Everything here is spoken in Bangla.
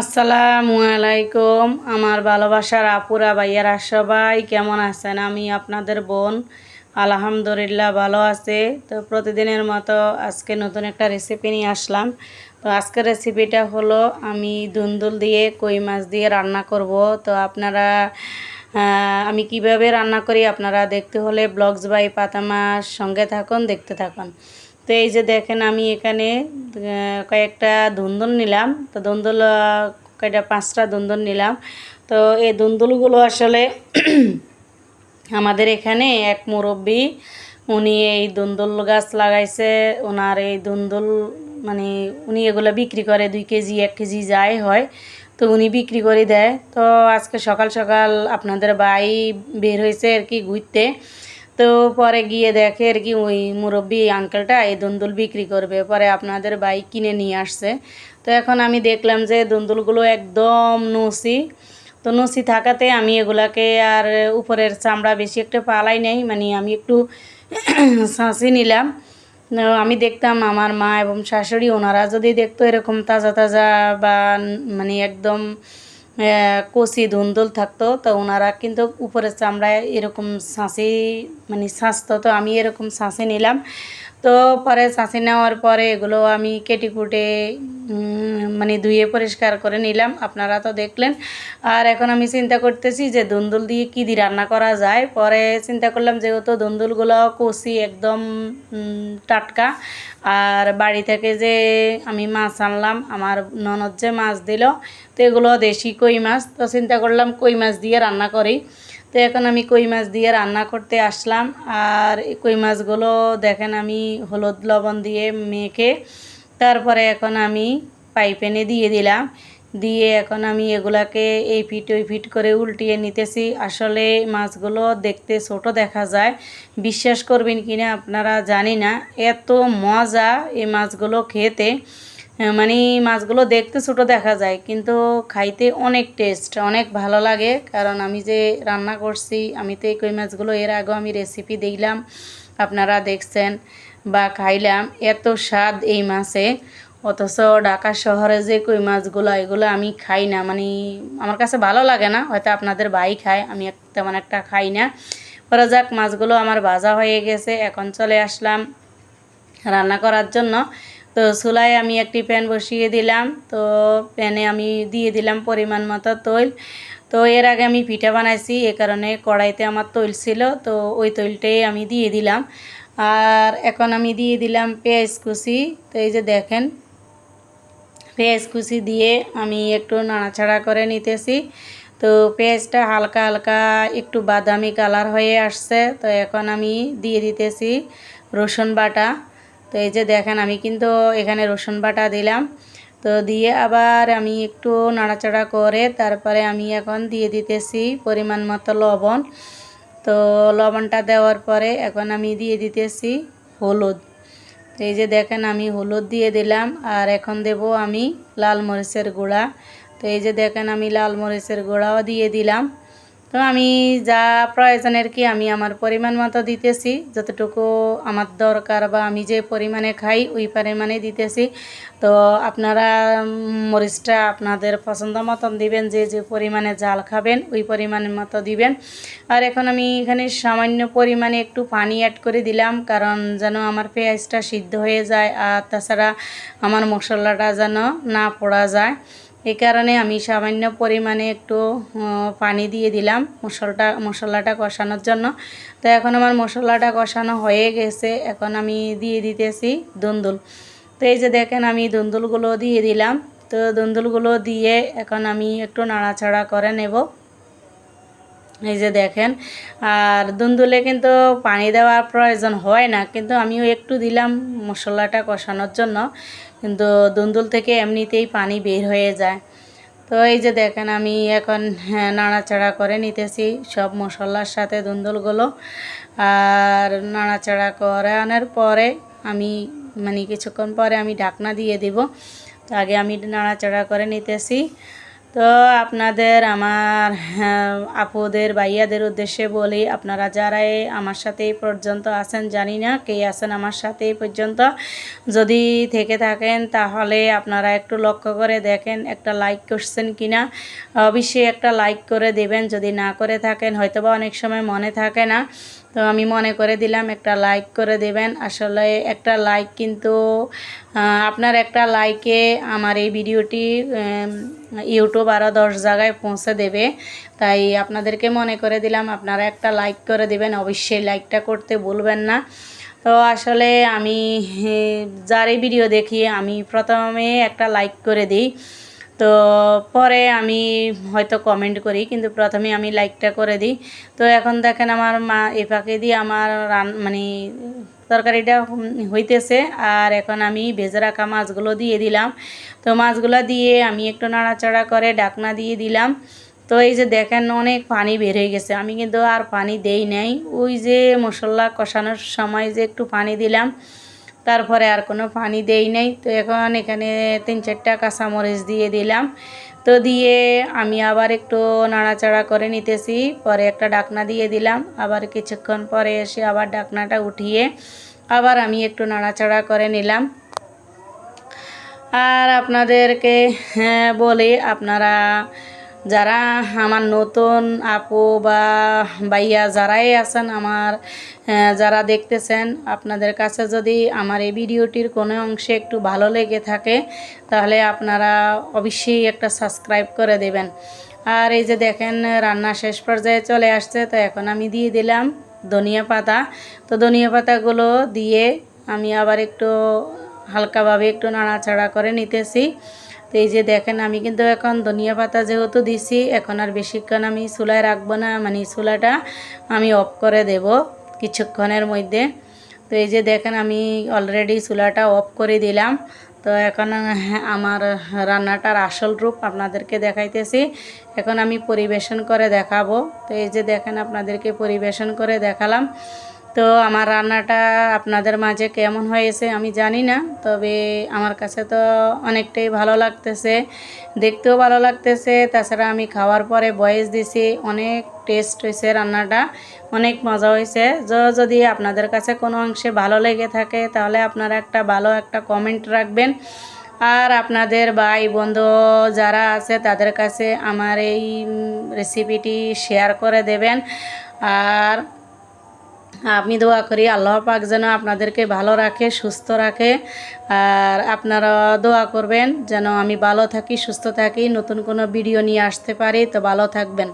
আসসালামু আলাইকুম, আমার ভালোবাসার আপুরা ভাইয়ারা সবাই কেমন আছেন? আমি আপনাদের বোন, আলহামদুলিল্লাহ ভালো আছে। তো প্রতিদিনের মতো আজকে নতুন একটা রেসিপি নিয়ে আসলাম। তো আজকের রেসিপিটা হলো, আমি দুন্দুল দিয়ে কই মাছ দিয়ে রান্না করব। তো আপনারা আমি কীভাবে রান্না করি আপনারা দেখতে হলে ব্লগস বাই পাতামার সঙ্গে থাকুন, দেখতে থাকুন। তো এই যে দেখেন আমি এখানে কয়েকটা ধুন্দুল নিলাম। তো ধুন্দুল কয়েকটা পাঁচটা ধুন্দুল নিলাম। তো এই ধুন্দুলগুলো আসলে আমাদের এখানে এক মুরব্বী, উনি এই দুন্দুল গাছ লাগাইছে। ওনার এই দুন্দুল মানে উনি এগুলো বিক্রি করে, দুই কেজি, এক কেজি যাই হয়, তো উনি বিক্রি করে দেয়। তো আজকে সকাল সকাল আপনাদের ভাই বের হয়েছে আর কি ঘুরতে। তো পরে গিয়ে দেখে আর কি ওই মুরব্বী আঙ্কেলটা এই দুন্দুল বিক্রি করবে। পরে আপনাদের বাইক কিনে নিয়ে আসছে। তো এখন আমি দেখলাম যে দুন্দুলগুলো একদম নসি। তো নসি থাকাতে আমি এগুলাকে আর উপরের চামড়া বেশি একটা পালাই নেই। মানে আমি একটু শাঁসি নিলাম। আমি দেখতাম আমার মা এবং শাশুড়ি, ওনারা যদি দেখতো এরকম তাজা তাজা বা মানে একদম ধুন্দল ধুন্দুল থাকতো, তো ওনারা কিন্তু উপরে চামড়ায় এরকম শাঁসি মানে শাঁসতো তো আমি এরকম শাঁসি নিলাম। তো পরে শাঁসি নেওয়ার পরে এগুলো আমি কেটে কুটে মানে ধুয়ে পরিষ্কার করে নিলাম। আপনারা তো দেখলেন। আর এখন আমি চিন্তা করতেছি যে দুন্দুল দিয়ে কী দিয়ে রান্না করা যায়। পরে চিন্তা করলাম যেহেতু দুন্দুলগুলো কষি একদম টাটকা। আর বাড়ি থেকে যে আমি মাছ আনলাম, আমার ননদ যে মাছ দিল, তো এগুলো দেশি কই মাছ। তো চিন্তা করলাম কই মাছ দিয়ে রান্না করি। তো এখন আমি কই মাছ দিয়ে রান্না করতে আসলাম। আর কই মাছগুলো দেখেন আমি হলুদ লবণ দিয়ে মেখে তারপরে এখন আমি পাইপেনে দিয়ে দিলাম। দিয়ে এখন আমি এগুলাকে এই ফিট ওই ফিট করে উল্টিয়ে নিতেছি। আসলে মাছগুলো দেখতে ছোট দেখা যায়। বিশ্বাস করবেন কিনা আপনারা জানি না। এত মজা এই মাছগুলো খেতে। মানে মাছগুলো দেখতে ছোট দেখা যায়, কিন্তু খাইতে অনেক টেস্ট অনেক ভালো লাগে। কারণ আমি যে রান্না করছি, আমি তো এই কই মাছগুলো এর আগেও আমি রেসিপি দিলাম, আপনারা দেখছেন বা খাইলাম, এত স্বাদ এই মাছে। অথচ ঢাকা শহরে যে কই মাছগুলো, এগুলো আমি খাই না মানে আমার কাছে ভালো লাগে না, হয়তো আপনাদের ভাই খায়, আমি তেমন একটা খাই না। পরে যাক, মাছগুলো আমার ভাজা হয়ে গেছে, এখন চলে আসলাম রান্না করার জন্য। তো চুলায় আমি একটি প্যান বসিয়ে দিলাম। তো প্যানে আমি দিয়ে দিলাম পরিমাণ মতো তৈল। তো এর আগে আমি পিঠা বানাইছি, এ কারণে কড়াইতে আমার তৈল ছিল। তো ওই তৈলটাই আমি দিয়ে দিলাম। আর এখন আমি দিয়ে দিলাম পেঁয়াজ কুচি। তো এই যে দেখেন, পেঁয়াজ কুচি দিয়ে আমি একটু নাড়াচাড়া করে নিতেছি। তো পেঁয়াজটা হালকা হালকা একটু বাদামি কালার হয়ে আসছে। তো এখন আমি দিয়ে দিতেছি রসুন বাটা। তো এই যে দেখেন, আমি কিন্তু এখানে রসুন বাটা দিলাম। তো দিয়ে আবার আমি একটু নাড়াচাড়া করে তারপরে আমি এখন দিয়ে দিতেছি পরিমাণ মতো লবণ। তো লবণটা দেওয়ার পরে এখন আমি দিয়ে দিতেছি হলুদ। এই যে দেখেন, আমি হলুদ দিয়ে দিলাম আর এখন দেব আমি লাল মরিচের গুঁড়া। তো এই যে দেখেন, আমি লাল মরিচের গুঁড়াও দিয়ে দিলাম। তো আমি যা প্রয়োজনের কি আমি আমার পরিমাণ মতো দিতেছি, যতটুকু আমার দরকার বা আমি যে পরিমাণে খাই ওই পরিমাণে দিতেছি। তো আপনারা মরিচটা আপনাদের পছন্দ মতন দিবেন, যে যে পরিমাণে জাল খাবেন ওই পরিমাণের মতো দিবেন। আর এখন আমি এখানে সামান্য পরিমাণে একটু পানি অ্যাড করে দিলাম, কারণ যেন আমার পেঁয়াজটা সিদ্ধ হয়ে যায় আর তাছাড়া আমার মশলাটা যেন না পড়া যায়। এই কারণে আমি সামান্য পরিমাণে একটু পানি দিয়ে দিলাম মশলাটা মশলাটা কষানোর জন্য। তো এখন আমার মশলাটা কষানো হয়ে গেছে, এখন আমি দিয়ে দিতেছি দুন্দুল। তো এই যে দেখেন আমি দুন্দুলগুলো দিয়ে দিলাম। তো দুন্দুলগুলো দিয়ে এখন আমি একটু নাড়াচাড়া করে নেব। এই যে দেখেন, আর দুন্দুলে কিন্তু পানি দেওয়ার প্রয়োজন হয় না, কিন্তু আমিও একটু দিলাম মশলাটা কষানোর জন্য। কিন্তু দুন্দুল থেকে এমনিতেই পানি বের হয়ে যায়। তো এই যে দেখেন আমি এখন হ্যাঁ, নাড়াচাড়া করে নিতেছি সব মশলার সাথে দুন্দুলগুলো। আর নাড়াচাড়া করে আনার পরে আমি মানে কিছুক্ষণ পরে আমি ঢাকনা দিয়ে দিব। তো আগে আমি নাড়াচাড়া করে নিতেছি। তো আপনাদের আমার হ্যাঁ, আপুদের ভাইয়াদের উদ্দেশ্যে বলি আপনারা যারাই আমার সাথে পর্যন্ত আছেন জানি না কে আছেন আমার সাথে পর্যন্ত। যদি থেকে থাকেন তাহলে আপনারা একটু লক্ষ্য করে দেখেন একটা লাইক করছেন কি না অবশ্যই একটা লাইক করে দেবেন যদি না করে থাকেন হয়তোবা অনেক সময় মনে থাকে না। তো আমি মনে করে দিলাম একটা লাইক করে দেবেন। আসলে একটা লাইক কিন্তু আপনার একটা লাইকে আমার এই ভিডিওটি ইউটিউব আরও দশ জায়গায় পৌঁছে দেবে। তাই আপনাদেরকে মনে করে দিলাম আপনারা একটা লাইক করে দেবেন অবশ্যই লাইকটা করতে ভুলবেন না। তো আসলে আমি হে, যার এই ভিডিও দেখি আমি প্রথমে একটা লাইক করে দিই। তো পরে আমি হয়তো কমেন্ট করি কিন্তু প্রথমে আমি লাইকটা করে দিই। তো এখন দেখেন আমার মা এ ফাঁকে দিয়ে আমার রান মানে তরকারিটা হইতেছে। আর এখন আমি ভেজে রাখা মাছগুলো দিয়ে দিলাম। তো মাছগুলো দিয়ে আমি একটু নাড়াচাড়া করে ডাকনা দিয়ে দিলাম। তো এই যে দেখেন অনেক পানি বের হয়ে গেছে। আমি কিন্তু আর পানি দেই নাই। ওই যে মশলা কষানোর সময় যে একটু পানি দিলাম, তারপরে আর কোনো পানি দেই নাই। তো এখন এখানে তিন চারটা কাঁচামরিচ দিয়ে দিলাম। তো দিয়ে আমি আবার একটু নাড়াচাড়া করে নিতেছি। পরে একটা ডাকনা দিয়ে দিলাম। আবার কিছুক্ষণ পরে এসে আবার ডাকনাটা উঠিয়ে আবার আমি একটু নাড়াচাড়া করে নিলাম। আর আপনাদেরকে হ্যাঁ, বলি আপনারা যারা আমার নতুন আপু বা ভাইয়া যারাই আছেন আমার যারা দেখতেছেন, আপনাদের কাছে যদি আমার এই ভিডিওটির কোনো অংশে একটু ভালো লেগে থাকে, তাহলে আপনারা অবশ্যই একটা সাবস্ক্রাইব করে দেবেন। আর এই যে দেখেন, রান্না শেষ পর্যায়ে চলে আসছে, তো এখন আমি দিয়ে দিলাম ধনিয়া পাতা। তো ধনিয়া পাতাগুলো দিয়ে আমি আবার একটু হালকাভাবে একটু নাড়াচাড়া করে নিতেছি। তো এই যে দেখেন আমি কিন্তু এখন ধনিয়া পাতা যেহেতু দিছি এখন আর বেশিক্ষণ আমি চুলায় রাখব না মানে চুলাটা আমি অফ করে দেব কিছুক্ষণের মধ্যে। তো এই যে দেখেন আমি অলরেডি চুলাটা অফ করে দিলাম। তো এখন হ্যাঁ, আমার রান্নাটার আসল রূপ আপনাদেরকে দেখাইতেছি। এখন আমি পরিবেশন করে দেখাবো। তো এই যে দেখেন আপনাদেরকে পরিবেশন করে দেখালাম। তো আমার রান্নাটা আপনাদের মাঝে কেমন হয়েছে আমি জানি না, তবে আমার কাছে তো অনেকটাই ভালো লাগতেছে, দেখতেও ভালো লাগতেছে। তাছাড়া আমি খাওয়ার পরে বয়েস দিছি, অনেক টেস্ট হয়েছে রান্নাটা, অনেক মজা হয়েছে। যদি আপনাদের কাছে কোনো অংশে ভালো লেগে থাকে, তাহলে আপনারা একটা ভালো একটা কমেন্ট রাখবেন। আর আপনাদের ভাই, বন্ধু যারা আছে, তাদের কাছে আমার এই রেসিপিটি শেয়ার করে দেবেন। আর আমি দোয়া করি আল্লাহ পাক যেন আপনাদেরকে ভালো রাখে, সুস্থ রাখে। আর আপনারা দোয়া করবেন যেন আমি ভালো থাকি, সুস্থ থাকি, নতুন কোনো ভিডিও নিয়ে আসতে পারি। তো ভালো থাকবেন।